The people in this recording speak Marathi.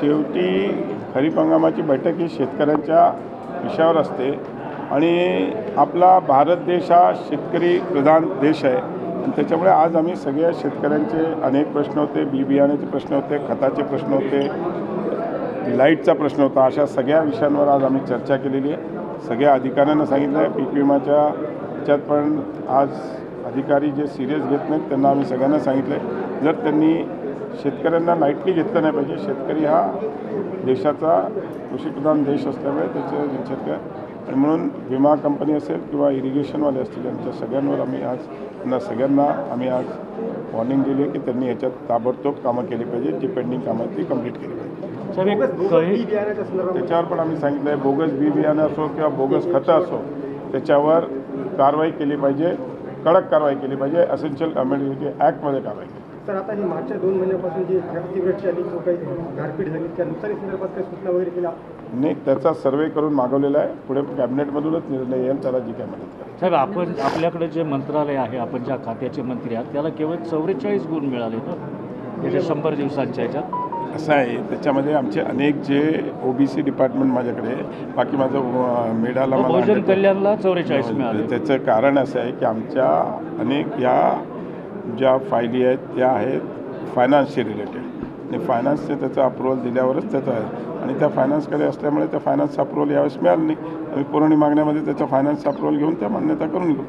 शेवटी खरीप हंगामाची बैठक ही शेतकऱ्यांच्या विषयावर असते. आणि आपला भारत देश हा शेतकरी प्रधान देश आहे. आणि त्याच्यामुळे आज आम्ही सगळ्या शेतकऱ्यांचे अनेक प्रश्न होते. बी बियाण्याचे प्रश्न होते खताचे प्रश्न होते लाईटचा प्रश्न होता. अशा सगळ्या विषयांवर आज आम्ही चर्चा केलेली आहे. सगळ्या अधिकाऱ्यांना सांगितलं आहे. पीक विमाच्या ह्याच्यात पण आज अधिकारी जे सिरियस घेत नाहीत त्यांना आम्ही सगळ्यांना सांगितलं आहे. जर त्यांनी शेतकऱ्यांना लाईटली घेतलं नाही पाहिजे. शेतकरी हा देशाचा कृषीप्रधान देश असल्यामुळे त्याचे शेतकरी आणि म्हणून विमा कंपनी असेल किंवा इरिगेशनवाले असतील यांच्या सगळ्यांवर आम्ही आज त्यांना सगळ्यांना आम्ही आज वॉर्निंग दिली आहे की त्यांनी याच्यात ताबडतोब कामं केली पाहिजे. जी पेंडिंग कामं आहेत ती कंप्लीट केली पाहिजे. त्याच्यावर पण आम्ही सांगितलं आहे बोगस बी बियाणं असो किंवा बोगस खतं असो त्याच्यावर कारवाई केली पाहिजे. कडक कारवाई केली पाहिजे. असेन्शियल कम्युनिटी ॲक्टमध्ये कारवाई केली. सर आता ही मागच्या दोन महिन्यापासून जी अतिवृष्टी आली जो काही गारपीट झाली त्या नुकसानी संदर्भात काही सूचना वगैरे केल्या? नाही त्याचा सर्वे करून मागवलेला आहे. पुढे कॅबिनेटमधूनच निर्णय येईल त्याला जी काय मदत करेल. साहेब आपण आपल्याकडे जे मंत्रालय आहे आपण ज्या खात्याचे मंत्री आहात त्याला केवळ चौवेचाळीस गुण मिळाले तर याच्या शंभर दिवसांच्या ह्याच्यात असं आहे. त्याच्यामध्ये आमचे अनेक जे ओ बी सी डिपार्टमेंट माझ्याकडे. बाकी माझं मेडाला अंडर- कल्याणला चौवेचाळीस मिळाले. त्याचं कारण असं आहे की आमच्या अनेक या ज्या फायली आहेत त्या आहेत फायनान्सशी रिलेटेड आणि फायनान्सचे त्याचं अप्रुव्हल दिल्यावरच त्याचं आहे. आणि त्या फायनान्सकडे असल्यामुळे त्या फायनान्स अप्रुव्हल यावेळेस मिळालं नाही. आम्ही पुरवणी मागण्यामध्ये त्याचं फायनान्स अप्रुव्हल घेऊन त्या मान्यता करून घेऊ.